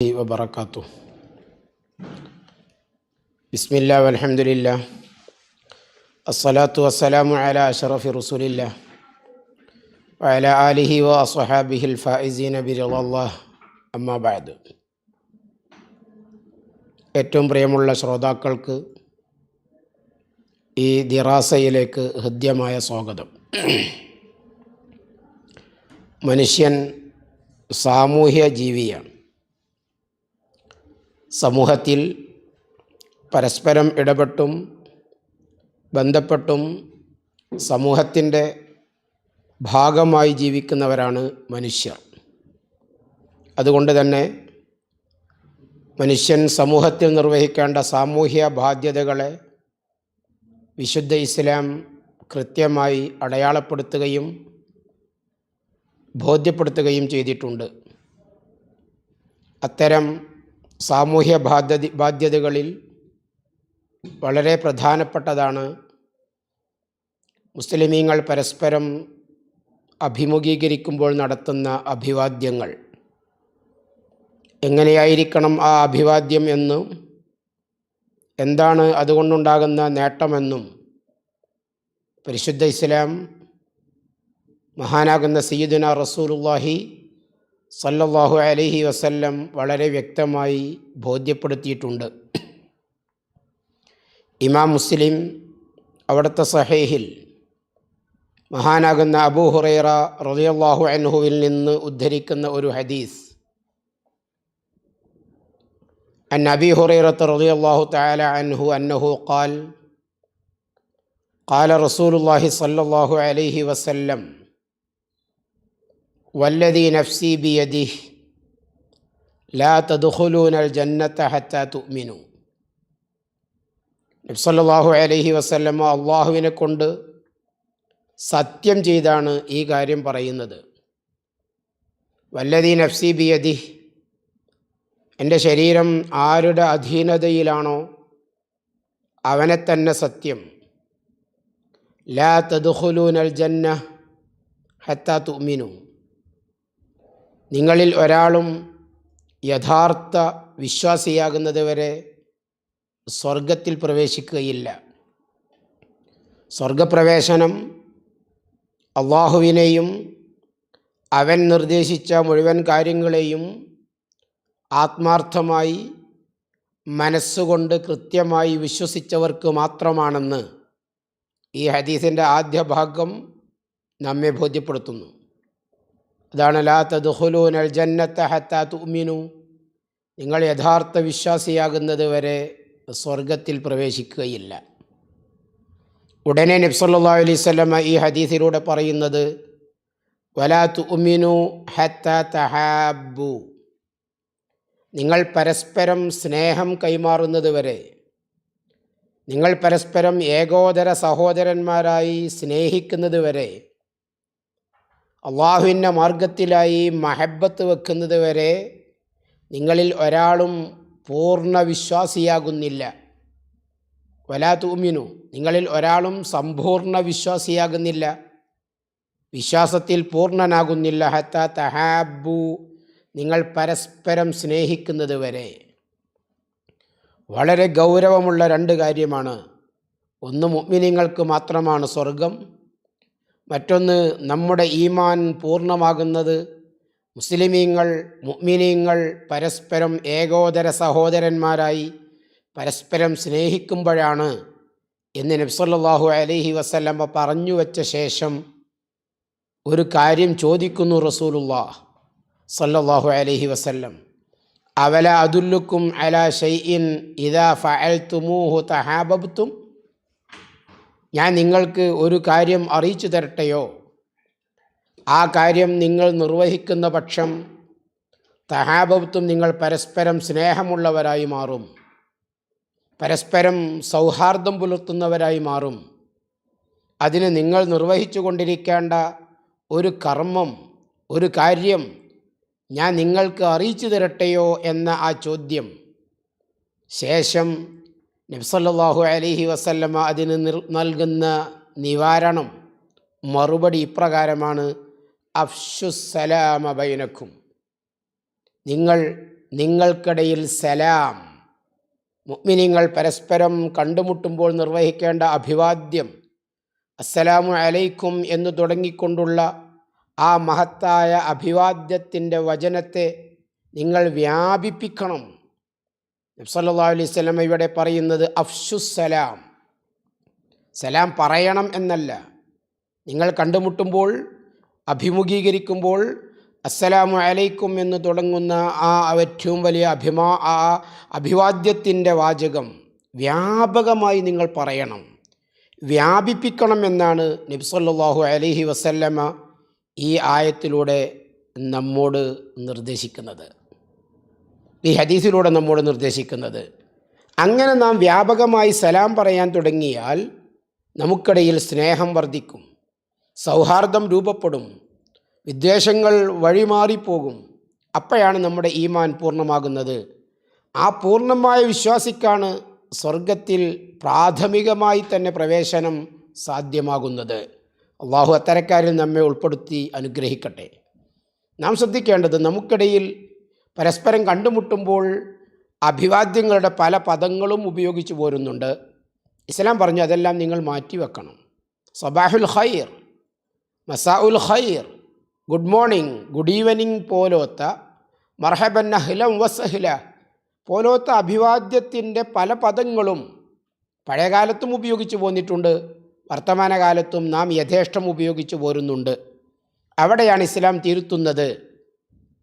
وبركاته بسم الله والحمد لله الصلاة والسلام على أشرف رسول الله وعلى آله وأصحابه الفائزين برضا الله أما بعد ഏറ്റവും പ്രിയമുള്ള ശ്രോതാക്കൾക്ക് ഈ ദിറാസയിലേക്ക് ഹൃദ്യമായ സ്വാഗതം മനുഷ്യൻ സാമൂഹ്യ ജീവിയാണ് സമൂഹത്തിൽ പരസ്പരം ഇടപെട്ടും ബന്ധപ്പെട്ടും സമൂഹത്തിന്റെ ഭാഗമായി ജീവിക്കുന്നവരാണ് മനുഷ്യർ. അതുകൊണ്ട് തന്നെ മനുഷ്യൻ സമൂഹത്തിൽ നിർവഹിക്കേണ്ട സാമൂഹ്യ ബാധ്യതകളെ വിശുദ്ധ ഇസ്ലാം കൃത്യമായി അടയാളപ്പെടുത്തുകയും ബോധ്യപ്പെടുത്തുകയും ചെയ്തിട്ടുണ്ട്. അത്തരം സാമൂഹ്യ ബാധ്യത ബാധ്യതകളിൽ വളരെ പ്രധാനപ്പെട്ടതാണ് മുസ്ലിമീങ്ങൾ പരസ്പരം അഭിമുഖീകരിക്കുമ്പോൾ നടത്തുന്ന അഭിവാദ്യങ്ങൾ. എങ്ങനെയായിരിക്കണം ആ അഭിവാദ്യം എന്നും എന്താണ് അതുകൊണ്ടുണ്ടാകുന്ന നേട്ടമെന്നും പരിശുദ്ധ ഇസ്ലാം മഹാനാകുന്ന സയ്യിദുന റസൂലുല്ലാഹി സല്ലല്ലാഹു അലൈഹി വസല്ലം വളരെ വ്യക്തമായി ബോധ്യപ്പെടുത്തിയിട്ടുണ്ട് ഇമാം മുസ്ലിം അവിടുത്തെ സഹേഹിൽ മഹാനാകുന്ന അബൂ ഹുറൈറ റളിയല്ലാഹു അൻഹുവിൽ നിന്ന് ഉദ്ധരിക്കുന്ന ഒരു ഹദീസ് عن أبي هريرة رضي الله تعالى عنه أنه قال قال رسول الله صلى الله عليه وسلم വല്ലതി നഫ്സി ബിയദി ലാ തദുഹുലൂനൽ ജന്നത്ത ഹത്ത തുമിനു നബ്സല്ലാഹു അലഹി വസ്ലമ അള്ളാഹുവിനെ കൊണ്ട് സത്യം ചെയ്താണ് ഈ കാര്യം പറയുന്നത്. വല്ലതി നഫ്സി ബിയദി എന്റെ ശരീരം ആരുടെ അധീനതയിലാണോ അവനെ തന്നെ സത്യം. ലാ തദുഹുലൂനൽ ജന്ന ഹത്ത തുമിനു നിങ്ങളിൽ ഒരാളും യഥാർത്ഥ വിശ്വാസിയാകുന്നതുവരെ സ്വർഗത്തിൽ പ്രവേശിക്കുകയില്ല. സ്വർഗപ്രവേശനം അള്ളാഹുവിനെയും അവൻ നിർദ്ദേശിച്ച മുഴുവൻ കാര്യങ്ങളെയും ആത്മാർത്ഥമായി മനസ്സുകൊണ്ട് കൃത്യമായി വിശ്വസിച്ചവർക്ക് മാത്രമാണെന്ന് ഈ ഹദീസിന്റെ ആദ്യ ഭാഗം നമ്മെ ബോധ്യപ്പെടുത്തുന്നു. അതാണ് ലാ തദ്ഖുലൂനൽ ജന്നത്ത ഹത്താ തുമിനു നിങ്ങൾ യഥാർത്ഥ വിശ്വാസിയാകുന്നത് വരെ സ്വർഗത്തിൽ പ്രവേശിക്കുകയില്ല. ഉടനെ നബ്സല്ലാ അലൈഹി ഈ ഹദീസിലൂടെ പറയുന്നത് വലാ തുമിനു ഹത്ത തഹാബു നിങ്ങൾ പരസ്പരം സ്നേഹം കൈമാറുന്നത് വരെ നിങ്ങൾ പരസ്പരം ഏകോദര സഹോദരന്മാരായി സ്നേഹിക്കുന്നത് വരെ അള്ളാഹുവിന്റെ മാർഗത്തിലായി മഹബത്ത് വെക്കുന്നത് വരെ നിങ്ങളിൽ ഒരാളും പൂർണ വിശ്വാസിയാകുന്നില്ല വലാ തൂമിനു. നിങ്ങളിൽ ഒരാളും സമ്പൂർണ വിശ്വാസിയാകുന്നില്ല വിശ്വാസത്തിൽ പൂർണനാകുന്നില്ല. ഹത്ത തഹാബു നിങ്ങൾ പരസ്പരം സ്നേഹിക്കുന്നത് വരെ. വളരെ ഗൗരവമുള്ള രണ്ട് കാര്യമാണ്. ഒന്ന് മുഗ്മിനിങ്ങൾക്ക് മാത്രമാണ് സ്വർഗം മറ്റൊന്ന് നമ്മുടെ ഈമാൻ പൂർണമാകുന്നത് മുസ്ലിമീങ്ങൾ മുഗ്മിനീങ്ങൾ പരസ്പരം ഏകോദര സഹോദരന്മാരായി പരസ്പരം സ്നേഹിക്കുമ്പോഴാണ് എന്ന് നബ്സല്ലാഹു അലഹി വസല്ലമ്മ പറഞ്ഞു വച്ച ശേഷം ഒരു കാര്യം ചോദിക്കുന്നു റസൂലുല്ലാ സല്ലാഹു അലഹി വസ്ല്ലം. അവല അതുല്ലുക്കും അല ഷൈഇൻ ഇദാ ഫഅൽതുമൂഹു തഹാബബ്തും ഞാൻ നിങ്ങൾക്ക് ഒരു കാര്യം അറിയിച്ചു തരട്ടെയോ? ആ കാര്യം നിങ്ങൾ നിർവഹിക്കുന്ന പക്ഷം തഹാബത്വം നിങ്ങൾ പരസ്പരം സ്നേഹമുള്ളവരായി മാറും. പരസ്പരം സൗഹാർദ്ദം പുലർത്തുന്നവരായി മാറും. അതിന് നിങ്ങൾ നിർവഹിച്ചു കൊണ്ടിരിക്കേണ്ട ഒരു കർമ്മം ഒരു കാര്യം ഞാൻ നിങ്ങൾക്ക് അറിയിച്ചു തരട്ടെയോ എന്ന ആ ചോദ്യം. ശേഷം നബ്സല്ലാഹു അലഹി വസല്ലമ അതിന് നൽകുന്ന നിവാരണം മറുപടി ഇപ്രകാരമാണ് അഫ്ഷുസലാമ ബൈനക്കും. നിങ്ങൾ നിങ്ങൾക്കിടയിൽ സലാം മുഅ്മിനീങ്ങൾ പരസ്പരം കണ്ടുമുട്ടുമ്പോൾ നിർവഹിക്കേണ്ട അഭിവാദ്യം അസ്സലാമു അലൈക്കും എന്ന് തുടങ്ങിക്കൊണ്ടുള്ള ആ മഹത്തായ അഭിവാദ്യത്തിന്റെ വചനത്തെ നിങ്ങൾ വ്യാപിപ്പിക്കണം. നബ്സല്ലാ അലൈഹി സ്വലം ഇവിടെ പറയുന്നത് അഫ്ഷുസലാം സലാം. പറയണം എന്നല്ല. നിങ്ങൾ കണ്ടുമുട്ടുമ്പോൾ അഭിമുഖീകരിക്കുമ്പോൾ അസ്സലാമു അലൈക്കും എന്ന് തുടങ്ങുന്ന ആ ഏറ്റവും വലിയ അഭിമാ ആ അഭിവാദ്യത്തിന്റെ വാചകം വ്യാപകമായി നിങ്ങൾ പറയണം. വ്യാപിപ്പിക്കണം എന്നാണ് നബ്സല്ലാഹു അലൈഹി വസല്ലമ ഈ ആയത്തിലൂടെ നമ്മോട് നിർദ്ദേശിക്കുന്നത്. ഈ ഹദീസിലൂടെ നമ്മോട് നിർദ്ദേശിക്കുന്നത്. അങ്ങനെ നാം വ്യാപകമായി സലാം പറയാൻ തുടങ്ങിയാൽ നമുക്കിടയിൽ സ്നേഹം വർദ്ധിക്കും സൗഹാർദ്ദം രൂപപ്പെടും വിദ്വേഷങ്ങൾ വഴിമാറിപ്പോകും. അപ്പോഴാണ് നമ്മുടെ ഈമാൻ പൂർണമാകുന്നത്. ആ പൂർണമായ വിശ്വാസിക്കാണ് സ്വർഗത്തിൽ പ്രാഥമികമായി തന്നെ പ്രവേശനം സാധ്യമാകുന്നത്. അള്ളാഹു അത്തരക്കാരിൽ നമ്മെ ഉൾപ്പെടുത്തി അനുഗ്രഹിക്കട്ടെ. നാം ശ്രദ്ധിക്കേണ്ടത് നമുക്കിടയിൽ പരസ്പരം കണ്ടുമുട്ടുമ്പോൾ അഭിവാദ്യങ്ങളുടെ പല പദങ്ങളും ഉപയോഗിച്ചു പോരുന്നുണ്ട്. ഇസ്ലാം പറഞ്ഞു അതെല്ലാം നിങ്ങൾ മാറ്റിവെക്കണം സബാഹുൽ ഖൈർ മസാഉൽ ഖൈർ ഗുഡ് മോർണിംഗ് ഗുഡ് ഈവനിങ് പോലോത്ത മർഹബൻ അഹ്ലം വസഹ്ല പോലോത്ത അഭിവാദ്യത്തിന്റെ പല പദങ്ങളും പഴയകാലത്തും ഉപയോഗിച്ചു പോന്നിട്ടുണ്ട്. വർത്തമാനകാലത്തും നാം യഥേഷ്ടം ഉപയോഗിച്ചു പോരുന്നുണ്ട്. അവിടെയാണ് ഇസ്ലാം തിരുത്തുന്നത്.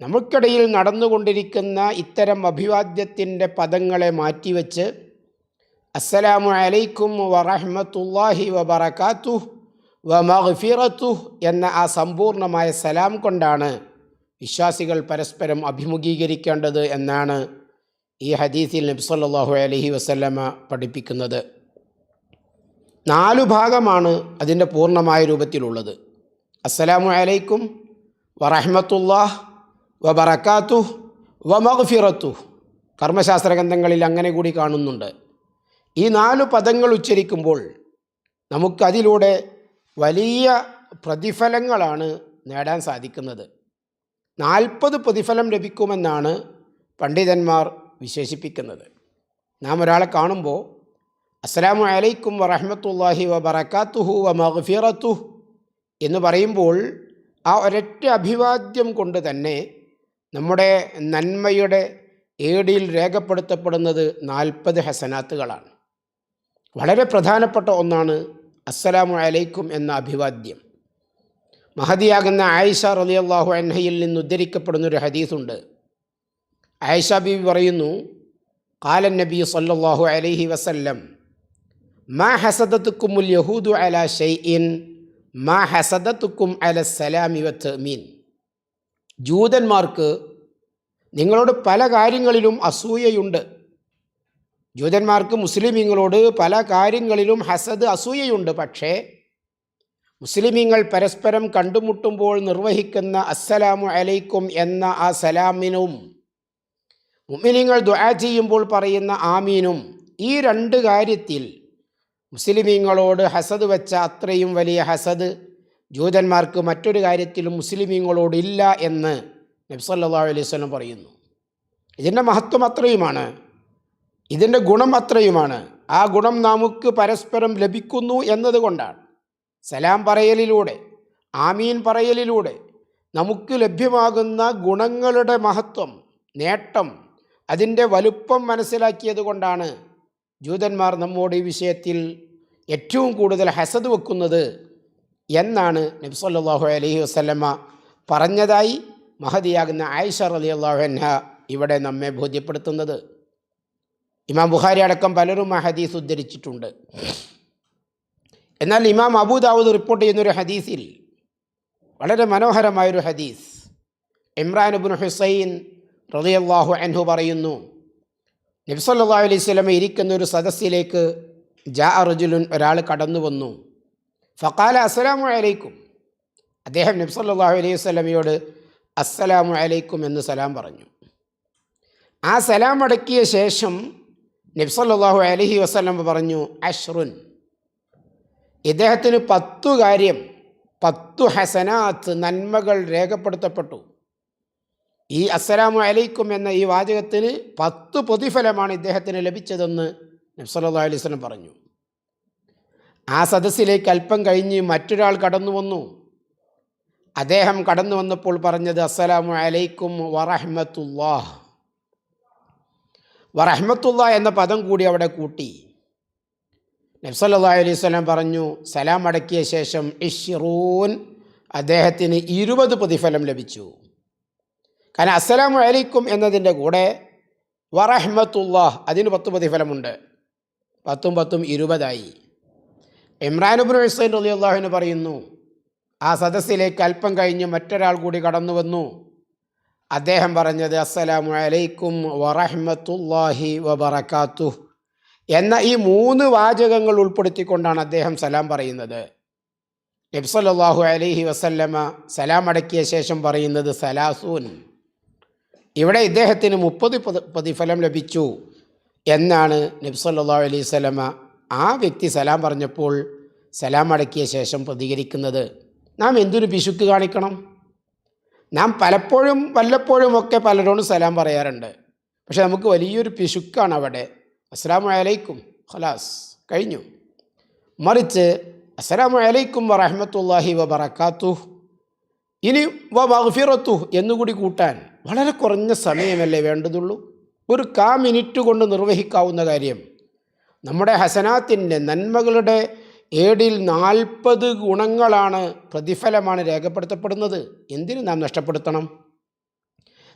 നമുക്കിടയിൽ നടന്നുകൊണ്ടിരിക്കുന്ന ഇത്തരം അഭിവാദ്യത്തിന്റെ പദങ്ങളെ മാറ്റിവെച്ച് അസ്സലാമു അലൈക്കും വറഹ്മത്തുള്ളാഹി വബറകാത്തു മഹ്ഫിറത്തു എന്ന ആ സമ്പൂർണമായ സലാം കൊണ്ടാണ് വിശ്വാസികൾ പരസ്പരം അഭിമുഖീകരിക്കേണ്ടത് എന്നാണ് ഈ ഹദീസിൽ നബി സല്ലല്ലാഹു അലൈഹി വസല്ലമ പഠിപ്പിക്കുന്നത്. നാലു ഭാഗമാണ് അതിന്റെ പൂർണമായ രൂപത്തിലുള്ളത്. അസ്സലാമു അലൈക്കും വബറക്കാത്തു വമഗ്ഫിറത്തു കർമ്മശാസ്ത്ര ഗ്രന്ഥങ്ങളിൽ അങ്ങനെ കൂടി കാണുന്നുണ്ട്. ഈ നാല് പദങ്ങൾ ഉച്ചരിക്കുമ്പോൾ നമുക്കതിലൂടെ വലിയ പ്രതിഫലങ്ങളാണ് നേടാൻ സാധിക്കുന്നത്. നാൽപ്പത് പ്രതിഫലം ലഭിക്കുമെന്നാണ് പണ്ഡിതന്മാർ വിശേഷിപ്പിക്കുന്നത്. നാം ഒരാളെ കാണുമ്പോൾ അസ്സാം അലൈക്കും വറഹമത്തല്ലാഹി വബറക്കാത്തുഹു വ എന്ന് പറയുമ്പോൾ ആ ഒരൊറ്റ അഭിവാദ്യം കൊണ്ട് തന്നെ നമ്മുടെ നന്മയുടെ ഏടിയിൽ രേഖപ്പെടുത്തപ്പെടുന്നത് നാൽപ്പത് ഹസനാത്തുകളാണ്. വളരെ പ്രധാനപ്പെട്ട ഒന്നാണ് അസ്സലാമു അലൈക്കും എന്ന അഭിവാദ്യം. മഹതിയാകുന്ന ആയിഷ റളിയല്ലാഹു അൻഹയിൽ നിന്ന് ഉദ്ധരിക്കപ്പെടുന്നൊരു ഹദീസുണ്ട്. ആയിഷ ബീവി പറയുന്നു കാലൻ നബി സല്ലാഹു അലൈഹി വസല്ലം മാ ഹസദത്തുക്കുമുൽ യഹൂദു അല ഷൈഇൻ മാ ഹസദത്തുക്കും അല സലാമി വത്ത് തമീൻ ജൂതന്മാർക്ക് നിങ്ങളോട് പല കാര്യങ്ങളിലും അസൂയയുണ്ട്. ജൂതന്മാർക്ക് മുസ്ലിമീങ്ങളോട് പല കാര്യങ്ങളിലും ഹസദ് അസൂയയുണ്ട്. പക്ഷേ മുസ്ലിമീങ്ങൾ പരസ്പരം കണ്ടുമുട്ടുമ്പോൾ നിർവഹിക്കുന്ന അസ്സലാമു അലൈക്കും എന്ന ആ സലാമിനും മുമിനിങ്ങൾ ദുആ ചെയ്യുമ്പോൾ പറയുന്ന ആമീനും ഈ രണ്ട് കാര്യത്തിൽ മുസ്ലിമീങ്ങളോട് ഹസദ് വെച്ച അത്രയും വലിയ ഹസദ് ജൂതന്മാർക്ക് മറ്റൊരു കാര്യത്തിലും മുസ്ലിമീങ്ങളോടില്ല എന്ന് നബ്സല്ലാ അലൈഹി പറയുന്നു. ഇതിന്റെ മഹത്വം അത്രയുമാണ്. ഇതിന്റെ ഗുണം അത്രയുമാണ്. ആ ഗുണം നമുക്ക് പരസ്പരം ലഭിക്കുന്നു എന്നതുകൊണ്ടാണ്. സലാം പറയലിലൂടെ ആമീൻ പറയലിലൂടെ നമുക്ക് ലഭ്യമാകുന്ന ഗുണങ്ങളുടെ മഹത്വം നേട്ടം അതിന്റെ വലുപ്പം മനസ്സിലാക്കിയത് കൊണ്ടാണ് ജൂതന്മാർ നമ്മോട് ഈ വിഷയത്തിൽ ഏറ്റവും കൂടുതൽ ഹസത് വെക്കുന്നത്. എന്നാണ് നബ്സല്ലാഹു അലൈഹി വസ്ലമ്മ പറഞ്ഞതായി മഹതിയാകുന്ന ആയിഷ അലി അള്ളാഹുഹ ഇവിടെ നമ്മെ ബോധ്യപ്പെടുത്തുന്നത്. ഇമാം ബുഖാരി അടക്കം പലരും ആ ഹദീസ് ഉദ്ധരിച്ചിട്ടുണ്ട്. എന്നാൽ ഇമാം അബൂദാവൂദ് റിപ്പോർട്ട് ചെയ്യുന്നൊരു ഹദീസിൽ വളരെ മനോഹരമായൊരു ഹദീസ് ഇമ്രാൻ അബുൻ ഹുസൈൻ റളിയല്ലാഹു അൻഹു പറയുന്നു നബ്സല്ലാ അലൈഹി സ്വലമ ഇരിക്കുന്ന ഒരു സദസ്സിലേക്ക് ജാ അർജുലുൻ ഒരാൾ കടന്നു വന്നു ഫക്കാല അസ്സലാമു അലൈക്കും. അദ്ദേഹം നബ്സല്ലാഹു അലൈഹി വസല്ലമയോട് അസ്സലാമു അലൈക്കും എന്ന് സലാം പറഞ്ഞു. ആ സലാം അടക്കിയ ശേഷം നബ്സല്ലാഹു അലഹി വസ്ലം പറഞ്ഞു അഷ്റുൻ. ഇദ്ദേഹത്തിന് പത്തു കാര്യം പത്തു ഹസനാത്ത് നന്മകൾ രേഖപ്പെടുത്തപ്പെട്ടു. ഈ അസ്സലാമു അലൈക്കും എന്ന ഈ വാചകത്തിന് പത്ത് പ്രതിഫലമാണ് ഇദ്ദേഹത്തിന് ലഭിച്ചതെന്ന് നബ്സല്ലാ അലൈഹി വസ്ലം പറഞ്ഞു. ആ സദസ്സിലേക്ക് അല്പം കഴിഞ്ഞ് മറ്റൊരാൾ കടന്നു വന്നു. അദ്ദേഹം കടന്നു വന്നപ്പോൾ പറഞ്ഞത് അസ്സലാമു അലൈക്കും വറഹമത്തുല്ലാഹ് വറഹ്മത്തുള്ള എന്ന പദം കൂടി അവിടെ കൂട്ടി. നബ്സല്ലാ അലൈഹി സ്വലം പറഞ്ഞു സലാം അടക്കിയ ശേഷം ഇഷ്റൂൻ അദ്ദേഹത്തിന് ഇരുപത് പ്രതിഫലം ലഭിച്ചു. കാരണം അസ്സലാമു അലൈക്കും എന്നതിന്റെ കൂടെ വറഹമത്തുല്ലാഹ് അതിന് പത്ത് പ്രതിഫലമുണ്ട്. പത്തും പത്തും ഇരുപതായി. ഇമ്രാനുബിൻ ഹുസൈൻ അലി അള്ളാഹുവിന് പറയുന്നു ആ സദസ്സിലേക്ക് അല്പം കഴിഞ്ഞ് മറ്റൊരാൾ കൂടി കടന്നു വന്നു അദ്ദേഹം പറഞ്ഞത് അസ്സലാമു അലൈക്കും വറഹ്മത്തുല്ലാഹി വബറക്കാത്തു എന്ന ഈ മൂന്ന് വാചകങ്ങൾ ഉൾപ്പെടുത്തിക്കൊണ്ടാണ് അദ്ദേഹം സലാം പറയുന്നത്. നബ്സല്ലാഹു അലൈഹി വസല്ലമ സലാം അടക്കിയ ശേഷം പറയുന്നത് സലാസൂൻ. ഇവിടെ ഇദ്ദേഹത്തിന് മുപ്പത് പ്രതിഫലം ലഭിച്ചു എന്നാണ് നബ്സല്ലാ അലൈഹി സ്വലമ ആ വ്യക്തി സലാം പറഞ്ഞപ്പോൾ സലാം അടക്കിയ ശേഷം പ്രതികരിക്കുന്നത് നാം എന്തൊരു പിശുക്ക് കാണിക്കണം? നാം പലപ്പോഴും വല്ലപ്പോഴുമൊക്കെ പലരോടും സലാം പറയാറുണ്ട്. പക്ഷെ നമുക്ക് വലിയൊരു പിശുക്കാണ് അവിടെ. അസ്സലാമു അലൈക്കും. ഖലാസ് കഴിഞ്ഞു. മറിച്ച് അസ്സലാമു അലൈക്കും വറഹമത്തല്ലാഹി വബറക്കാത്തു ഇനി വ എന്നുകൂടി കൂട്ടാൻ വളരെ കുറഞ്ഞ സമയമല്ലേ വേണ്ടതുള്ളൂ? ഒരു കാ മിനിറ്റ് കൊണ്ട് നിർവഹിക്കാവുന്ന കാര്യം. നമ്മുടെ ഹസനാത്തിന്റെ നന്മകളുടെ ഏടിൽ നാൽപ്പത് ഗുണങ്ങളാണ് പ്രതിഫലമാണ് രേഖപ്പെടുത്തപ്പെടുന്നത്. എന്തിനു നാം നഷ്ടപ്പെടുത്തണം?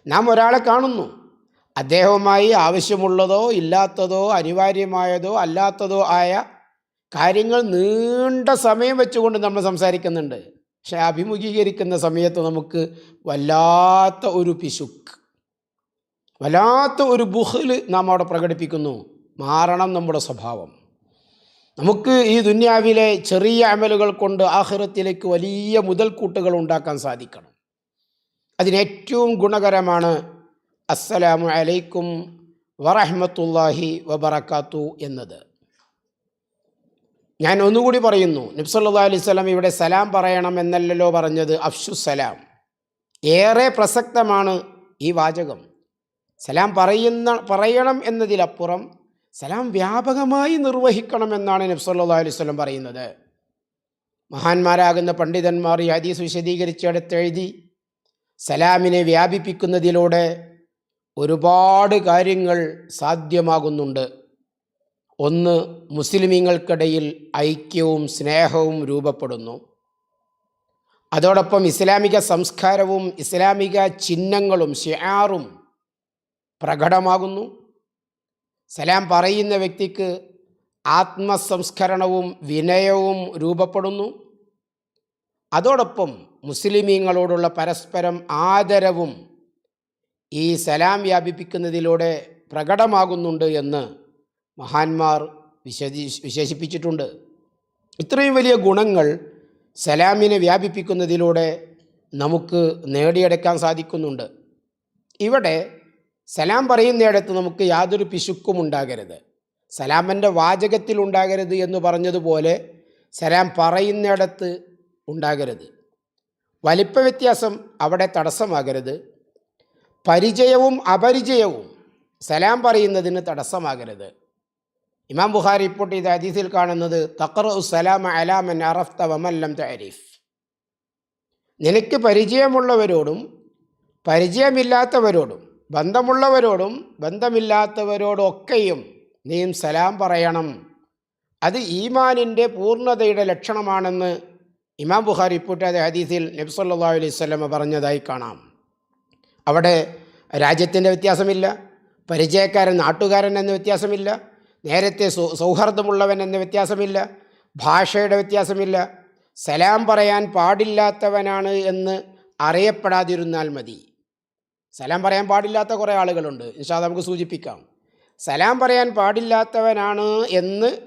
നാം ഒരാളെ കാണുന്നു. അദ്ദേഹവുമായി ആവശ്യമുള്ളതോ ഇല്ലാത്തതോ അനിവാര്യമായതോ അല്ലാത്തതോ ആയ കാര്യങ്ങൾ നീണ്ട സമയം വെച്ചുകൊണ്ട് നമ്മൾ സംസാരിക്കുന്നുണ്ട്. പക്ഷെ അഭിമുഖീകരിക്കുന്ന സമയത്ത് നമുക്ക് വല്ലാത്ത ഒരു പിശുക്ക് വല്ലാത്ത ഒരു ബുഹൽ നാം അവിടെ പ്രകടിപ്പിക്കുന്നു. മാറണം നമ്മുടെ സ്വഭാവം. നമുക്ക് ഈ ദുന്യാവിലെ ചെറിയ അമലുകൾ കൊണ്ട് ആഹ്റത്തിലേക്ക് വലിയ മുതൽക്കൂട്ടുകൾ ഉണ്ടാക്കാൻ സാധിക്കണം. അതിനേറ്റവും ഗുണകരമാണ് അസ്സലാമു അലൈക്കും വറഹമത്തുല്ലാഹി വബറക്കാത്തു എന്നത്. ഞാൻ ഒന്നുകൂടി പറയുന്നു നബ്സല്ലാ അലൈഹി ഇവിടെ സലാം പറയണം എന്നല്ലല്ലോ പറഞ്ഞത് അഫ്ഷു സലാം. ഏറെ പ്രസക്തമാണ് ഈ വാചകം. സലാം പറയുന്ന പറയണം എന്നതിലപ്പുറം സലാം വ്യാപകമായി നിർവഹിക്കണമെന്നാണ് നബ്സല്ലാ അലൈഹി സ്വലം പറയുന്നത്. മഹാന്മാരാകുന്ന പണ്ഡിതന്മാർ ഈ ഹദീസ് വിശദീകരിച്ചെടുത്തെഴുതി സലാമിനെ വ്യാപിപ്പിക്കുന്നതിലൂടെ ഒരുപാട് കാര്യങ്ങൾ സാധ്യമാകുന്നുണ്ട്. ഒന്ന് മുസ്ലിമീങ്ങൾക്കിടയിൽ ഐക്യവും സ്നേഹവും രൂപപ്പെടുന്നു. അതോടൊപ്പം ഇസ്ലാമിക സംസ്കാരവും ഇസ്ലാമിക ചിഹ്നങ്ങളും ഷിയാറും പ്രകടമാകുന്നു. സലാം പറയുന്ന വ്യക്തിക്ക് ആത്മസംസ്കരണവും വിനയവും രൂപപ്പെടുന്നു. അതോടൊപ്പം മുസ്ലിമീങ്ങളോടുള്ള പരസ്പരം ആദരവും ഈ സലാം വ്യാപിപ്പിക്കുന്നതിലൂടെ പ്രകടമാകുന്നുണ്ട് എന്ന് മഹാന്മാർ വിശദീ വിശേഷിപ്പിച്ചിട്ടുണ്ട്. ഇത്രയും വലിയ ഗുണങ്ങൾ സലാമിനെ വ്യാപിപ്പിക്കുന്നതിലൂടെ നമുക്ക് നേടിയെടുക്കാൻ സാധിക്കുന്നുണ്ട്. ഇവിടെ സലാം പറയുന്നിടത്ത് നമുക്ക് യാതൊരു പിശുക്കും ഉണ്ടാകരുത്. സലാമന്റെ വാചകത്തിൽ ഉണ്ടാകരുത് എന്ന് പറഞ്ഞതുപോലെ സലാം പറയുന്നിടത്ത് ഉണ്ടാകരുത്. വലിപ്പ വ്യത്യാസം അവിടെ തടസ്സമാകരുത്. പരിചയവും അപരിചയവും സലാം പറയുന്നതിന് തടസ്സമാകരുത്. ഇമാം ബുഹാരി റിപ്പോർട്ട് ചെയ്ത ഹദീസിൽ കാണുന്നത് തഖർ സലാം അലാമൻ അറഫ്ത വമല്ലം തരീഫ് നിനക്ക് പരിചയമുള്ളവരോടും പരിചയമില്ലാത്തവരോടും ബന്ധമുള്ളവരോടും ബന്ധമില്ലാത്തവരോടൊക്കെയും നീ സലാം പറയണം. അത് ഈമാനിന്റെ പൂർണതയുടെ ലക്ഷണമാണെന്ന് ഇമാം ബുഖാരി റിപ്പോർട്ട് ചെയ്ത ഹദീസിൽ നബ്സല്ലാ അലൈഹി സ്വലമ പറഞ്ഞതായി കാണാം. അവിടെ രാജ്യത്തിന്റെ വ്യത്യാസമില്ല പരിചയക്കാരൻ നാട്ടുകാരൻ എന്ന വ്യത്യാസമില്ല നേരത്തെ സൗഹൃദമുള്ളവൻ എന്ന വ്യത്യാസമില്ല ഭാഷയുടെ വ്യത്യാസമില്ല സലാം പറയാൻ പാടില്ലാത്തവനാണ് എന്ന് അറിയപ്പെടാതിരുന്നാൽ മതി. സലാം പറയാൻ പാടില്ലാത്ത കുറേ ആളുകളുണ്ട്. ഇൻഷാ നമുക്ക് സൂചിപ്പിക്കാം. സലാം പറയാൻ പാടില്ലാത്തവനാണ് എന്ന്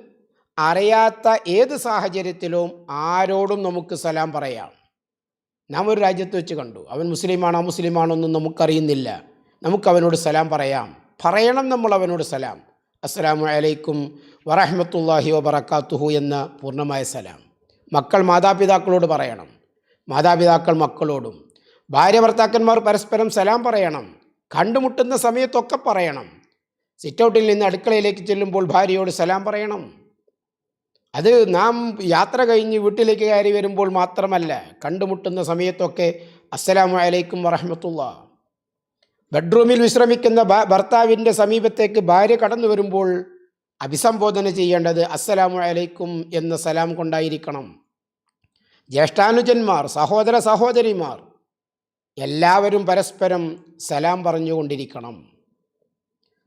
അറിയാത്ത ഏത് സാഹചര്യത്തിലും ആരോടും നമുക്ക് സലാം പറയാം. നാം ഒരു രാജ്യത്ത് വെച്ച് കണ്ടു. അവൻ മുസ്ലിമാണോ മുസ്ലിമാണോ ഒന്നും നമുക്കറിയുന്നില്ല. നമുക്ക് അവനോട് സലാം പറയാം. പറയണം നമ്മൾ അവനോട് സലാം. അസ്സലാമു അലൈക്കും വറഹമത്തല്ലാഹി വബറക്കാത്തുഹു എന്ന പൂർണമായ സലാം. മക്കൾ മാതാപിതാക്കളോട് പറയണം. മാതാപിതാക്കൾ മക്കളോടും ഭാര്യ ഭർത്താക്കന്മാർ പരസ്പരം സലാം പറയണം. കണ്ടുമുട്ടുന്ന സമയത്തൊക്കെ പറയണം. സിറ്റൗട്ടിൽ നിന്ന് അടുക്കളയിലേക്ക് ചെല്ലുമ്പോൾ ഭാര്യയോട് സലാം പറയണം. അത് നാം യാത്ര കഴിഞ്ഞ് വീട്ടിലേക്ക് കയറി വരുമ്പോൾ മാത്രമല്ല കണ്ടുമുട്ടുന്ന സമയത്തൊക്കെ അസ്സലാമു അലൈക്കും വറഹമത്തുള്ള. ബെഡ്റൂമിൽ വിശ്രമിക്കുന്ന ഭർത്താവിന്റെ സമീപത്തേക്ക് ഭാര്യ കടന്നു വരുമ്പോൾ അഭിസംബോധന ചെയ്യേണ്ടത് അസ്സലാമു അലൈക്കും എന്ന സലാം കൊണ്ടായിരിക്കണം. ജ്യേഷ്ഠാനുജന്മാർ സഹോദര സഹോദരിമാർ എല്ലാവരും പരസ്പരം സലാം പറഞ്ഞുകൊണ്ടിരിക്കണം.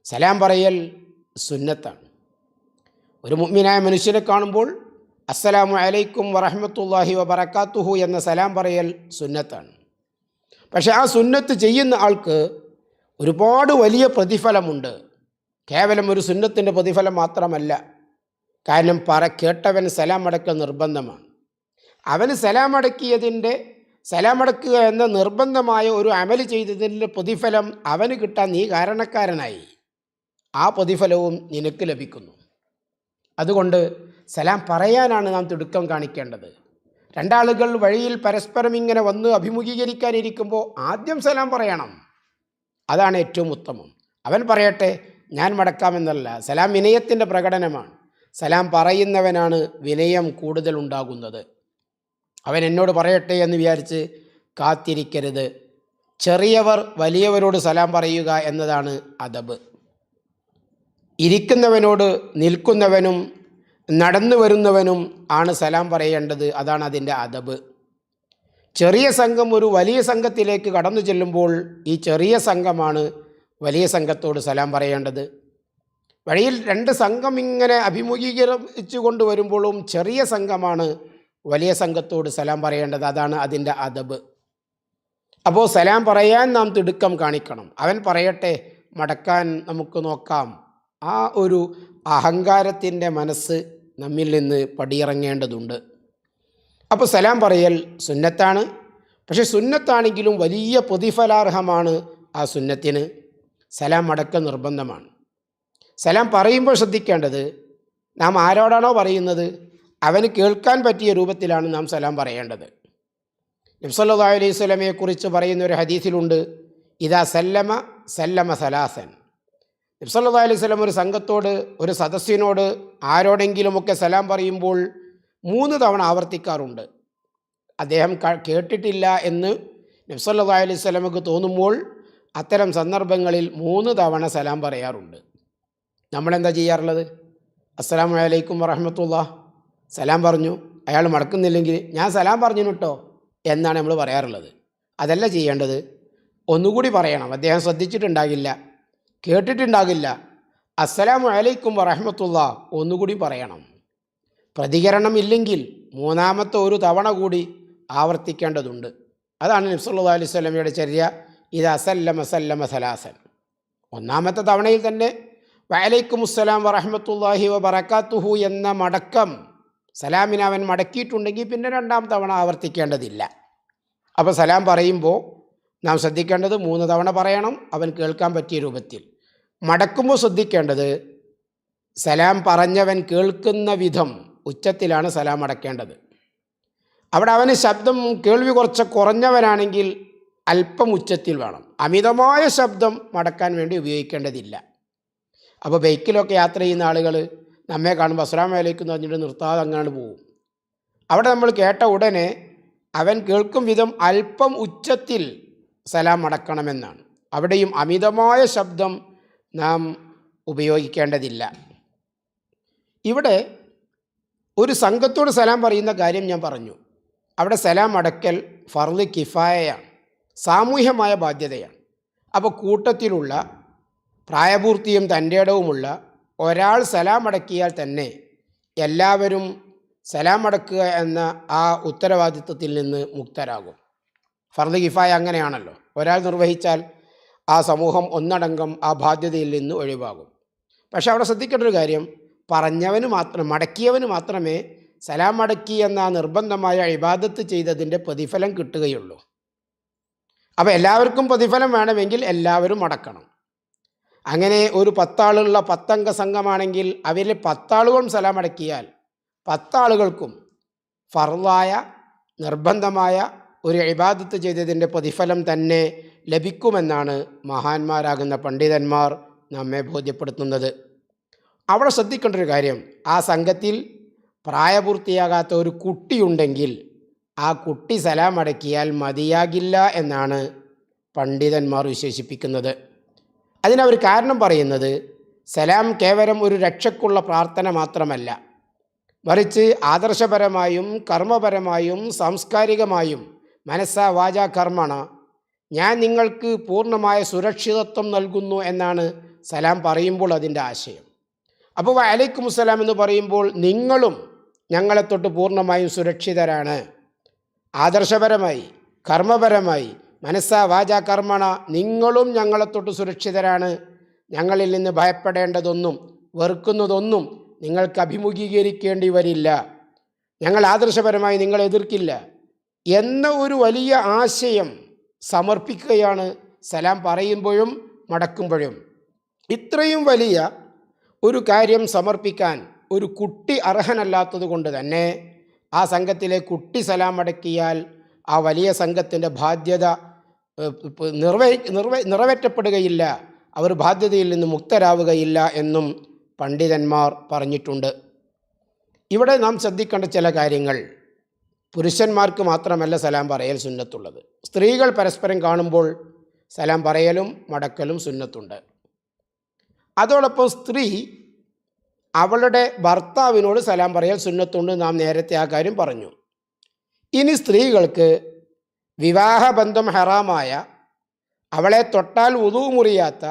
സലാം പറയൽ സുന്നത്താണ്. ഒരു മുഗ്മിനായ മനുഷ്യനെ കാണുമ്പോൾ അസ്സലാമു അലൈക്കും വറഹമത്തല്ലാഹി വബറക്കാത്തുഹു എന്ന സലാം പറയൽ സുന്നത്താണ്. പക്ഷെ ആ സുന്നത്ത് ചെയ്യുന്ന ആൾക്ക് ഒരുപാട് വലിയ പ്രതിഫലമുണ്ട്. കേവലം ഒരു സുന്നത്തിന്റെ പ്രതിഫലം മാത്രമല്ല. കാരണം പറ കേട്ടവൻ സലാം അടക്കൽ നിർബന്ധമാണ്. അവന് സലാം അടക്കിയതിന്റെ സലാം അടക്കുക എന്ന നിർബന്ധമായ ഒരു അമൽ ചെയ്തതിന്റെ പ്രതിഫലം അവന് കിട്ടാൻ നീ കാരണക്കാരനായി. ആ പ്രതിഫലവും നിനക്ക് ലഭിക്കുന്നു. അതുകൊണ്ട് സലാം പറയാനാണ് നാം തിടുക്കം കാണിക്കേണ്ടത്. രണ്ടാളുകൾ വഴിയിൽ പരസ്പരം ഇങ്ങനെ വന്ന് അഭിമുഖീകരിക്കാനിരിക്കുമ്പോൾ ആദ്യം സലാം പറയണം. അതാണ് ഏറ്റവും ഉത്തമം. അവൻ പറയട്ടെ ഞാൻ മടക്കാമെന്നല്ല സലാം വിനയത്തിന്റെ പ്രകടനമാണ്. സലാം പറയുന്നവനാണ് വിനയം കൂടുതൽ ഉണ്ടാകുന്നത് അവൻ എന്നോട് പറയട്ടെ എന്ന് വിചാരിച്ച് കാത്തിരിക്കരുത്. ചെറിയവർ വലിയവരോട് സലാം പറയുക എന്നതാണ് അദബ്. ഇരിക്കുന്നവനോട് നിൽക്കുന്നവനും നടന്നു വരുന്നവനും ആണ് സലാം പറയേണ്ടത്. അതാണ് അതിന്റെ അദബ്. ചെറിയ സംഘം ഒരു വലിയ സംഘത്തിലേക്ക് കടന്നു ചെല്ലുമ്പോൾ ഈ ചെറിയ സംഘമാണ് വലിയ സംഘത്തോട് സലാം പറയേണ്ടത്. വഴിയിൽ രണ്ട് സംഘം ഇങ്ങനെ അഭിമുഖീകരിച്ചു കൊണ്ടുവരുമ്പോഴും ചെറിയ സംഘമാണ് വലിയ സംഘത്തോട് സലാം പറയേണ്ടത് അതാണ് അതിന്റെ അദബ്. അപ്പോൾ സലാം പറയാൻ നാം തിടുക്കം കാണിക്കണം. അവൻ പറയട്ടെ മടക്കാൻ നമുക്ക് നോക്കാം. ആ ഒരു അഹങ്കാരത്തിന്റെ മനസ്സ് നമ്മിൽ നിന്ന് പടിയിറങ്ങേണ്ടതുണ്ട്. അപ്പോൾ സലാം പറയൽ സുന്നത്താണ്. പക്ഷെ സുന്നത്താണെങ്കിലും വലിയ പ്രതിഫലാർഹമാണ് ആ സുന്നത്തിന്. സലാം അടക്കം നിർബന്ധമാണ്. സലാം പറയുമ്പോൾ ശ്രദ്ധിക്കേണ്ടത് നാം ആരോടാണോ പറയുന്നത്? അവന് കേൾക്കാൻ പറ്റിയ രൂപത്തിലാണ് നാം സലാം പറയേണ്ടത്. നബ്സല്ലാ അലൈഹി സ്വലമയെക്കുറിച്ച് പറയുന്ന ഒരു ഹദീസിലുണ്ട് ഇതാ സല്ലമ സല്ലമ സലാസൻ. നബ്സല്ലാ അലൈഹി സ്വലം ഒരു സംഘത്തോട് ഒരു സദസ്സിനോട് ആരോടെങ്കിലുമൊക്കെ സലാം പറയുമ്പോൾ മൂന്ന് തവണ ആവർത്തിക്കാറുണ്ട്. അദ്ദേഹം കേട്ടിട്ടില്ല എന്ന് നബ്സല്ലാ അലൈഹി സ്വലമക്ക് തോന്നുമ്പോൾ അത്തരം സന്ദർഭങ്ങളിൽ മൂന്ന് തവണ സലാം പറയാറുണ്ട്. നമ്മളെന്താ ചെയ്യാറുള്ളത്? അസ്സാം വലൈക്കും വറഹമത്തുള്ള സലാം പറഞ്ഞു. അയാൾ മടക്കുന്നില്ലെങ്കിൽ ഞാൻ സലാം പറഞ്ഞു കേട്ടോ എന്നാണ് നമ്മൾ പറയാറുള്ളത്. അതല്ല ചെയ്യേണ്ടത്. ഒന്നുകൂടി പറയണം. അദ്ദേഹം ശ്രദ്ധിച്ചിട്ടുണ്ടാകില്ല. കേട്ടിട്ടുണ്ടാകില്ല. അസ്സലാമു അലൈക്കും വറഹമത്തുള്ള. ഒന്നുകൂടി പറയണം. പ്രതികരണം ഇല്ലെങ്കിൽ മൂന്നാമത്തെ ഒരു തവണ കൂടി ആവർത്തിക്കേണ്ടതുണ്ട്. അതാണ് നബ്സുല്ലാ അലൈഹി സ്വലമയുടെ ചര്യ. ഇത് അസല്ലം അസല്ലം സലാസൻ. ഒന്നാമത്തെ തവണയിൽ തന്നെ വഅലൈക്കും അസ്സലാം വറഹമത്തല്ലാഹി വബറക്കാത്തുഹു എന്ന മടക്കം സലാമിനെ അവൻ മടക്കിയിട്ടുണ്ടെങ്കിൽ പിന്നെ രണ്ടാം തവണ ആവർത്തിക്കേണ്ടതില്ല. അപ്പോൾ സലാം പറയുമ്പോൾ നാം ശ്രദ്ധിക്കേണ്ടത് മൂന്ന് തവണ പറയണം അവൻ കേൾക്കാൻ പറ്റിയ രൂപത്തിൽ. മടക്കുമ്പോൾ ശ്രദ്ധിക്കേണ്ടത് സലാം പറഞ്ഞവൻ കേൾക്കുന്ന വിധം ഉച്ചത്തിലാണ് സലാം അടക്കേണ്ടത്. അവിടെ അവന് ശബ്ദം കേൾവി കുറച്ച് കുറഞ്ഞവനാണെങ്കിൽ അല്പം ഉച്ചത്തിൽ വേണം. അമിതമായ ശബ്ദം മടക്കാൻ വേണ്ടി ഉപയോഗിക്കേണ്ടതില്ല. അപ്പോൾ ബൈക്കിലൊക്കെ യാത്ര ചെയ്യുന്ന ആളുകൾ നമ്മെ കാണുമ്പോൾ അസ്ലാം വലൈക്കും എന്ന് പറഞ്ഞിട്ട് നിർത്താതെ അങ്ങാണ്ട് പോകും അവിടെ നമ്മൾ കേട്ട ഉടനെ അവൻ കേൾക്കും വിധം അല്പം ഉച്ചത്തിൽ സലാം അടക്കണമെന്നാണ്. അവിടെയും അമിതമായ ശബ്ദം നാം ഉപയോഗിക്കേണ്ടതില്ല. ഇവിടെ ഒരു സംഘത്തോട് സലാം പറയുന്ന കാര്യം ഞാൻ പറഞ്ഞു. അവിടെ സലാം അടക്കൽ ഫർദ് കിഫായയാണ്. സാമൂഹ്യമായ ബാധ്യതയാണ്. അപ്പോൾ കൂട്ടത്തിലുള്ള പ്രായപൂർത്തിയും തന്റെ ഇടവുമുള്ള ഒരാൾ സലാം അടക്കിയാൽ തന്നെ എല്ലാവരും സലാം അടക്കുക എന്ന ആ ഉത്തരവാദിത്വത്തിൽ നിന്ന് മുക്തരാകും. ഫർദ് കിഫായ അങ്ങനെയാണല്ലോ. ഒരാൾ നിർവഹിച്ചാൽ ആ സമൂഹം ഒന്നടങ്കം ആ ബാധ്യതയിൽ നിന്ന് ഒഴിവാകും. പക്ഷേ അവിടെ ശ്രദ്ധിക്കേണ്ട ഒരു കാര്യം പറഞ്ഞവന് മാത്രം മടക്കിയവന് മാത്രമേ സലാം അടക്കി എന്ന നിർബന്ധമായ ഇബാദത്ത് ചെയ്തതിന്റെ പ്രതിഫലം കിട്ടുകയുള്ളൂ. അപ്പോൾ എല്ലാവർക്കും പ്രതിഫലം വേണമെങ്കിൽ എല്ലാവരും അടക്കണം അങ്ങനെ ഒരു പത്താളുള്ള പത്തംഗ സംഘമാണെങ്കിൽ അവരിൽ പത്താളുകളും സലാം അടക്കിയാൽ പത്താളുകൾക്കും ഫർദായ നിർബന്ധമായ ഒരു ഇബാദത്ത് ചെയ്തതിന്റെ പ്രതിഫലം തന്നെ ലഭിക്കുമെന്നാണ് മഹാന്മാരാകുന്ന പണ്ഡിതന്മാർ നമ്മെ ബോധ്യപ്പെടുത്തുന്നത്. അവിടെ ശ്രദ്ധിക്കേണ്ട ഒരു കാര്യം ആ സംഘത്തിൽ പ്രായപൂർത്തിയാകാത്ത ഒരു കുട്ടിയുണ്ടെങ്കിൽ ആ കുട്ടി സലാം അടക്കിയാൽ മതിയാകില്ല എന്നാണ് പണ്ഡിതന്മാർ വിശേഷിപ്പിക്കുന്നത്. അതിനവർ കാരണം പറയുന്നത് സലാം കേവലം ഒരു രക്ഷക്കുള്ള പ്രാർത്ഥന മാത്രമല്ല. മറിച്ച് ആദർശപരമായും കർമ്മപരമായും സാംസ്കാരികമായും മനസ്സ വാച കർമ്മണ. ഞാൻ നിങ്ങൾക്ക് പൂർണമായ സുരക്ഷിതത്വം നൽകുന്നു എന്നാണ് സലാം പറയുമ്പോൾ അതിന്റെ ആശയം. അപ്പോൾ വലൈക്കും സലാം എന്ന് പറയുമ്പോൾ നിങ്ങളും ഞങ്ങളെ തൊട്ട് പൂർണമായും സുരക്ഷിതരാണ്. ആദർശപരമായി കർമ്മപരമായി മനസ്സ വാച കർമ്മണ നിങ്ങളും ഞങ്ങളെ തൊട്ട് സുരക്ഷിതരാണ്. ഞങ്ങളിൽ നിന്ന് ഭയപ്പെടേണ്ടതൊന്നും വെറുക്കുന്നതൊന്നും നിങ്ങൾക്ക് അഭിമുഖീകരിക്കേണ്ടി വരില്ല. ഞങ്ങൾ ആദർശപരമായി നിങ്ങളെ എതിർക്കില്ല. എന്ന ഒരു വലിയ ആശയം സമർപ്പിക്കുകയാണ് സലാം പറയുമ്പോഴും മടക്കുമ്പോഴും. ഇത്രയും വലിയ ഒരു കാര്യം സമർപ്പിക്കാൻ ഒരു കുട്ടി അർഹനല്ലാത്തത് കൊണ്ട് തന്നെ ആ സംഘത്തിലെ കുട്ടി സലാം അടക്കിയാൽ ആ വലിയ സംഘത്തിന്റെ ബാധ്യത നിർവേ നിർവേ നിറവേറ്റപ്പെടുകയില്ല. അവർ ബാധ്യതയിൽ നിന്ന് മുക്തരാവുകയില്ല എന്നും പണ്ഡിതന്മാർ പറഞ്ഞിട്ടുണ്ട്. ഇവിടെ നാം ശ്രദ്ധിക്കേണ്ട ചില കാര്യങ്ങൾ. പുരുഷന്മാർക്ക് മാത്രമല്ല സലാം പറയൽ സുന്നത്തുള്ളത്. സ്ത്രീകൾ പരസ്പരം കാണുമ്പോൾ സലാം പറയലും മടക്കലും സുന്നത്തുണ്ട്. അതോടൊപ്പം സ്ത്രീ അവളുടെ ഭർത്താവിനോട് സലാം പറയൽ സുന്നത്തുണ്ട് നാം നേരത്തെ ആ കാര്യം പറഞ്ഞു. ഇനി സ്ത്രീകൾക്ക് വിവാഹബന്ധം ഹറാമായ അവളെ തൊട്ടാൽ ഉതു മുറിയാത്ത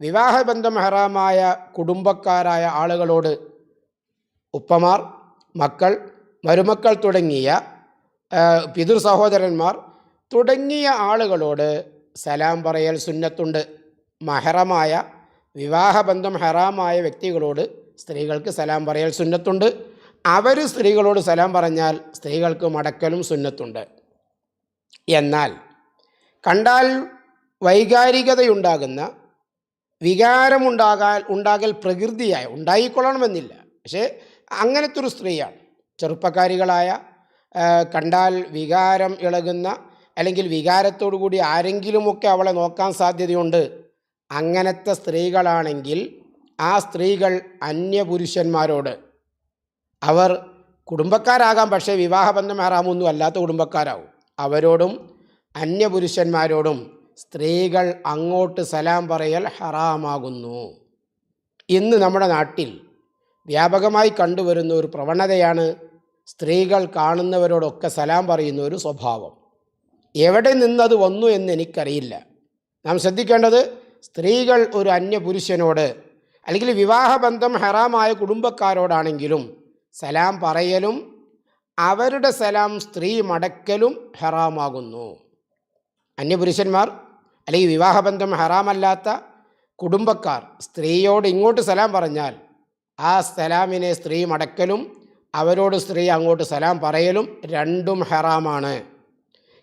വിവാഹബന്ധം ഹറാമായ കുടുംബക്കാരായ ആളുകളോട് ഉപ്പമാർ മക്കൾ മരുമക്കൾ തുടങ്ങിയ പിതൃ സഹോദരന്മാർ തുടങ്ങിയ ആളുകളോട് സലാം പറയൽ സുന്നത്തുണ്ട്. മഹറമായ വിവാഹബന്ധം ഹറാമായ വ്യക്തികളോട് സ്ത്രീകൾക്ക് സലാം പറയൽ സുന്നത്തുണ്ട്. അവർ സ്ത്രീകളോട് സലാം പറഞ്ഞാൽ സ്ത്രീകൾക്ക് മടക്കലും സുന്നത്തുണ്ട്. എന്നാൽ കണ്ടാൽ വൈകാരികതയുണ്ടാകുന്ന വികാരമുണ്ടാകാൻ ഉണ്ടാകൽ പ്രകൃതിയായ ഉണ്ടായിക്കൊള്ളണമെന്നില്ല. പക്ഷേ അങ്ങനത്തെ ഒരു സ്ത്രീയാണ്. ചെറുപ്പക്കാരികളായ കണ്ടാൽ വികാരം ഇളകുന്ന അല്ലെങ്കിൽ വികാരത്തോടു കൂടി ആരെങ്കിലുമൊക്കെ അവളെ നോക്കാൻ സാധ്യതയുണ്ട്. അങ്ങനത്തെ സ്ത്രീകളാണെങ്കിൽ ആ സ്ത്രീകൾ അന്യപുരുഷന്മാരോട് അവർ കുടുംബക്കാരാകാം പക്ഷേ വിവാഹബന്ധം ഹറാമൊന്നും അല്ലാത്ത കുടുംബക്കാരാവും. അവരോടും അന്യപുരുഷന്മാരോടും സ്ത്രീകൾ അങ്ങോട്ട് സലാം പറയൽ ഹറാമാകുന്നു. ഇന്ന് നമ്മുടെ നാട്ടിൽ വ്യാപകമായി കണ്ടുവരുന്ന ഒരു പ്രവണതയാണ് സ്ത്രീകൾ കാണുന്നവരോടൊക്കെ സലാം പറയുന്ന ഒരു സ്വഭാവം. എവിടെ നിന്നത് വന്നു എന്ന് എനിക്കറിയില്ല. നാം ശ്രദ്ധിക്കേണ്ടത് സ്ത്രീകൾ ഒരു അന്യപുരുഷനോട് അല്ലെങ്കിൽ വിവാഹബന്ധം ഹറാമായ കുടുംബക്കാരോടാണെങ്കിലും സലാം പറയലും അവരുടെ സലാം സ്ത്രീ മടക്കലും ഹറാമാകുന്നു. അന്യപുരുഷന്മാർ അല്ലെങ്കിൽ വിവാഹബന്ധം ഹറാമല്ലാത്ത കുടുംബക്കാർ സ്ത്രീയോട് ഇങ്ങോട്ട് സലാം പറഞ്ഞാൽ ആ സലാമിനെ സ്ത്രീ മടക്കലും അവരോട് സ്ത്രീ അങ്ങോട്ട് സലാം പറയലും രണ്ടും ഹറാമാണ്.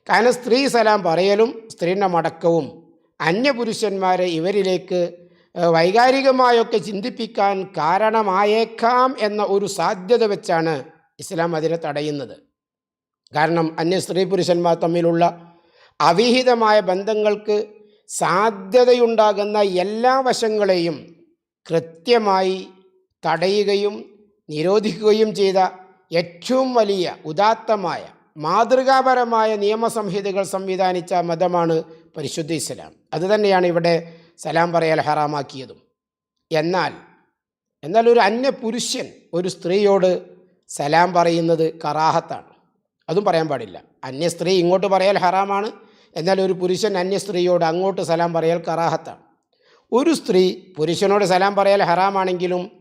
കാരണം സ്ത്രീ സലാം പറയലും സ്ത്രീയുടെ മടക്കവും അന്യപുരുഷന്മാരെ ഇവരിലേക്ക് വൈകാരികമായൊക്കെ ചിന്തിപ്പിക്കാൻ കാരണമായേക്കാം എന്ന ഒരു സാധ്യത വെച്ചാണ് ഇസ്ലാം അതിനെ തടയുന്നത്. കാരണം അന്യ സ്ത്രീ പുരുഷന്മാർ തമ്മിലുള്ള അവിഹിതമായ ബന്ധങ്ങൾക്ക് സാധ്യതയുണ്ടാകുന്ന എല്ലാ വശങ്ങളെയും കൃത്യമായി തടയുകയും നിരോധിക്കുകയും ചെയ്ത ഏറ്റവും വലിയ ഉദാത്തമായ മാതൃകാപരമായ നിയമസംഹിതകൾ സംവിധാനിച്ച മതമാണ് പരിശുദ്ധ ഇസ്ലാം. അതുതന്നെയാണ് ഇവിടെ സലാം പറയൽ ഹറാമാക്കിയതും. എന്നാൽ എന്നാൽ ഒരു അന്യ പുരുഷൻ ഒരു സ്ത്രീയോട് സലാം പറയുന്നത് കറാഹത്താണ്. അതും പറയാൻ പാടില്ല. അന്യ സ്ത്രീ ഇങ്ങോട്ട് പറയാൽ ഹറാമാണ്. എന്നാൽ ഒരു പുരുഷൻ അന്യ സ്ത്രീയോട് അങ്ങോട്ട് സലാം പറയൽ കറാഹത്താണ്. ഒരു സ്ത്രീ പുരുഷനോട് സലാം പറയൽ ഹറാമാണെങ്കിലും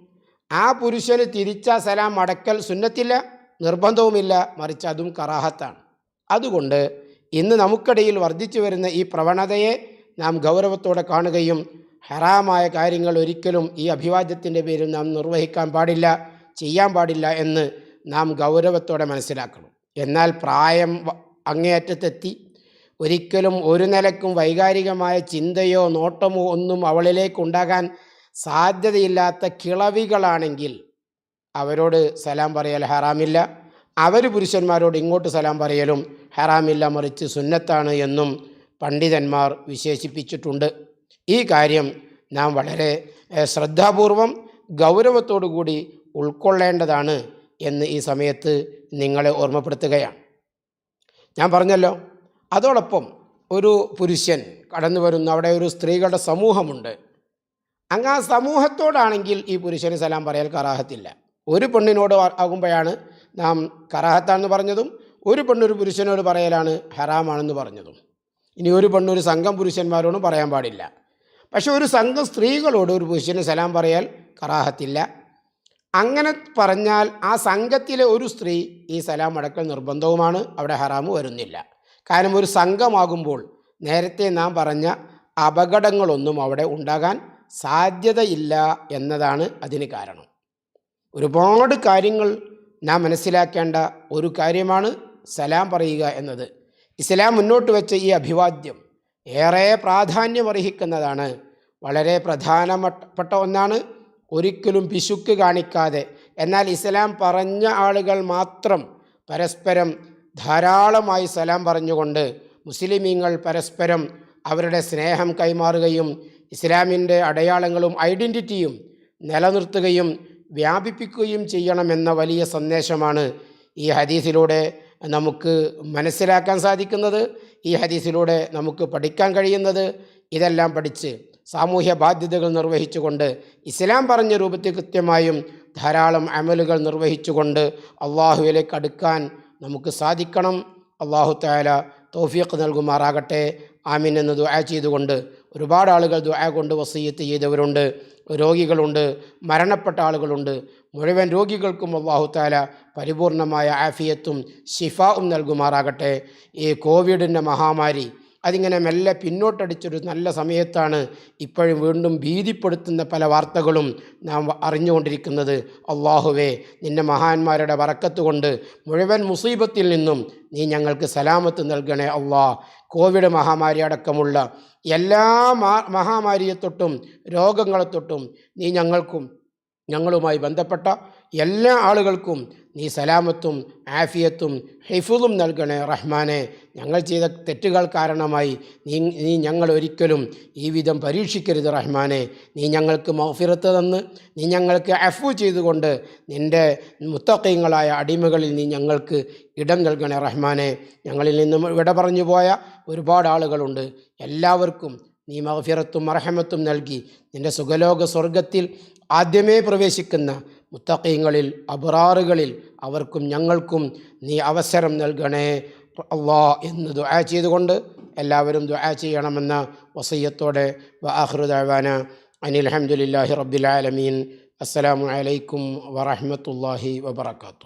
ആ പുരുഷന് തിരിച്ച സലാം അടക്കൽ സുന്നത്തില്ല നിർബന്ധവുമില്ല മറിച്ച് അതും കറാഹത്താണ്. അതുകൊണ്ട് ഇന്ന് നമുക്കിടയിൽ വർദ്ധിച്ചു വരുന്ന ഈ പ്രവണതയെ നാം ഗൗരവത്തോടെ കാണുകയും ഹറാമായ കാര്യങ്ങൾ ഒരിക്കലും ഈ അഭിവാദ്യത്തിന്റെ പേരിൽ നാം നിർവഹിക്കാൻ പാടില്ല. ചെയ്യാൻ പാടില്ല എന്ന് നാം ഗൗരവത്തോടെ മനസ്സിലാക്കണം. എന്നാൽ പ്രായം അങ്ങേയറ്റത്തെത്തി. ഒരിക്കലും ഒരു നിലക്കും വൈകാരികമായ ചിന്തയോ നോട്ടമോ ഒന്നും അവളിലേക്ക് ഉണ്ടാകാൻ സാധ്യതയില്ലാത്ത കിളവികളാണെങ്കിൽ അവരോട് സലാം പറയൽ ഹറാമില്ല. അവർ പുരുഷന്മാരോട് ഇങ്ങോട്ട് സലാം പറയലും ഹറാമില്ല മറിച്ച് സുന്നത്താണ് എന്നും പണ്ഡിതന്മാർ വിശേഷിപ്പിച്ചിട്ടുണ്ട്. ഈ കാര്യം നാം വളരെ ശ്രദ്ധാപൂർവം ഗൗരവത്തോടു കൂടി ഉൾക്കൊള്ളേണ്ടതാണ് എന്ന് ഈ സമയത്ത് നിങ്ങളെ ഓർമ്മപ്പെടുത്തുകയാണ്. ഞാൻ പറഞ്ഞല്ലോ അതോടൊപ്പം ഒരു പുരുഷൻ കടന്നു വരുന്ന അവിടെ ഒരു സ്ത്രീകളുടെ സമൂഹമുണ്ട്. അങ്ങ് ആ സമൂഹത്തോടാണെങ്കിൽ ഈ പുരുഷന് സലാം പറയാൻ കറാഹത്തില്ല. ഒരു പെണ്ണിനോട് ആകുമ്പോഴാണ് നാം കറാഹത്താണെന്ന് പറഞ്ഞതും ഒരു പെണ്ണൊരു പുരുഷനോട് പറയലാണ് ഹറാമാണെന്ന് പറഞ്ഞതും. ഇനി ഒരു പെണ്ണൊരു സംഘം പുരുഷന്മാരോടും പറയാൻ പാടില്ല. പക്ഷേ ഒരു സംഘം സ്ത്രീകളോട് ഒരു പുരുഷന് സലാം പറയാൽ കറാഹത്തില്ല. അങ്ങനെ പറഞ്ഞാൽ ആ സംഘത്തിലെ ഒരു സ്ത്രീ ഈ സലാം അടക്കൽ നിർബന്ധവുമാണ് അവിടെ ഹറാമ് വരുന്നില്ല. കാരണം ഒരു സംഘമാകുമ്പോൾ നേരത്തെ നാം പറഞ്ഞ അപകടങ്ങളൊന്നും അവിടെ ഉണ്ടാകാൻ സാധ്യതയില്ല എന്നതാണ് അതിന് കാരണം. ഒരുപാട് കാര്യങ്ങൾ നാം മനസ്സിലാക്കേണ്ട ഒരു കാര്യമാണ് സലാം പറയുക എന്നത്. ഇസ്ലാം മുന്നോട്ട് വെച്ച ഈ അഭിവാദ്യം ഏറെ പ്രാധാന്യമർഹിക്കുന്നതാണ്. വളരെ പ്രധാനപ്പെട്ട ഒന്നാണ് ഒരിക്കലും പിശുക്ക് കാണിക്കാതെ. എന്നാൽ ഇസ്ലാം പറഞ്ഞ ആളുകൾ മാത്രം പരസ്പരം ധാരാളമായി സലാം പറഞ്ഞുകൊണ്ട് മുസ്ലിമീങ്ങൾ പരസ്പരം അവരുടെ സ്നേഹം കൈമാറുകയും ഇസ്ലാമിന്റെ അടയാളങ്ങളും ഐഡന്റിറ്റിയും നിലനിർത്തുകയും വ്യാപിപ്പിക്കുകയും ചെയ്യണമെന്ന വലിയ സന്ദേശമാണ് ഈ ഹദീസിലൂടെ നമുക്ക് മനസ്സിലാക്കാൻ സാധിക്കുന്നത്. ഈ ഹദീസിലൂടെ നമുക്ക് പഠിക്കാൻ കഴിയുന്നത്. ഇതെല്ലാം പഠിച്ച് സാമൂഹ്യ ബാധ്യതകൾ നിർവഹിച്ചുകൊണ്ട് ഇസ്ലാം പറഞ്ഞ രൂപത്തിൽ കൃത്യമായും ധാരാളം അമലുകൾ നിർവഹിച്ചുകൊണ്ട് അള്ളാഹുവിലേക്ക് അടുക്കാൻ നമുക്ക് സാധിക്കണം. അള്ളാഹു താല തോഫിയക്ക് നൽകുമാറാകട്ടെ. ആമിൻ എന്ന് ദുആ ചെയ്തുകൊണ്ട് ഒരുപാട് ആളുകൾ ദുആ കൊണ്ട് വസീയത്ത് ചെയ്തവരുണ്ട് രോഗികളുണ്ട് മരണപ്പെട്ട ആളുകളുണ്ട്. മുഴുവൻ രോഗികൾക്കും അള്ളാഹു താല പരിപൂർണമായ ആഫിയത്തും ഷിഫാവും നൽകുമാറാകട്ടെ. ഈ കോവിഡിന്റെ മഹാമാരി അതിങ്ങനെ മെല്ലെ പിന്നോട്ടടിച്ചൊരു നല്ല സമയത്താണ് ഇപ്പോഴും വീണ്ടും ഭീതിപ്പെടുത്തുന്ന പല വാർത്തകളും നാം അറിഞ്ഞുകൊണ്ടിരിക്കുന്നത്. അള്ളാഹുവേ നിന്നെ മഹാന്മാരുടെ വറക്കത്ത് കൊണ്ട് മുഴുവൻ മുസീബത്തിൽ നിന്നും നീ ഞങ്ങൾക്ക് സലാമത്ത് നൽകണേ അള്ളാ. കോവിഡ് മഹാമാരി അടക്കമുള്ള എല്ലാ മഹാമാരിയെ തൊട്ടും രോഗങ്ങളെ തൊട്ടും നീ ഞങ്ങൾക്കും ഞങ്ങളുമായി ബന്ധപ്പെട്ട എല്ലാ ആളുകൾക്കും നീ സലാമത്തും ആഫിയത്തും ഹിഫുദും നൽകണേ റഹ്മാനെ. ഞങ്ങൾ ചെയ്ത തെറ്റുകൾ കാരണമായി നീ നീ ഞങ്ങൾ ഒരിക്കലും ഈ വിധം പരീക്ഷിക്കരുത് റഹ്മാനെ. നീ ഞങ്ങൾക്ക് മൗഫിറത്ത് തന്ന് നീ ഞങ്ങൾക്ക് അഫു ചെയ്തുകൊണ്ട് നിന്റെ മുത്തക്കയങ്ങളായ അടിമകളിൽ നീ ഞങ്ങൾക്ക് ഇടം നൽകണേ റഹ്മാനെ. ഞങ്ങളിൽ നിന്നും വിട പറഞ്ഞു പോയ ഒരുപാട് ആളുകളുണ്ട്. എല്ലാവർക്കും നീ മഹഫിറത്തും അർഹമത്തും നൽകി. നിന്റെ സുഖലോക സ്വർഗത്തിൽ ആദ്യമേ പ്രവേശിക്കുന്ന മുത്തക്കയങ്ങളിൽ അബുറാറുകളിൽ അവർക്കും ഞങ്ങൾക്കും നീ അവസരം നൽകണേ. അള്ളാ എന്ന് ദുആ ചെയ്തുകൊണ്ട് എല്ലാവരും ദുആ ചെയ്യണമെന്ന വസയ്യത്തോടെ വആഹ്റുദാന അനിൽ റബ്ബിൽ ആലമീൻ. അസ്സലാമു അലൈക്കും വറഹ്മത്തുള്ളാഹി വബറകാതുഹു.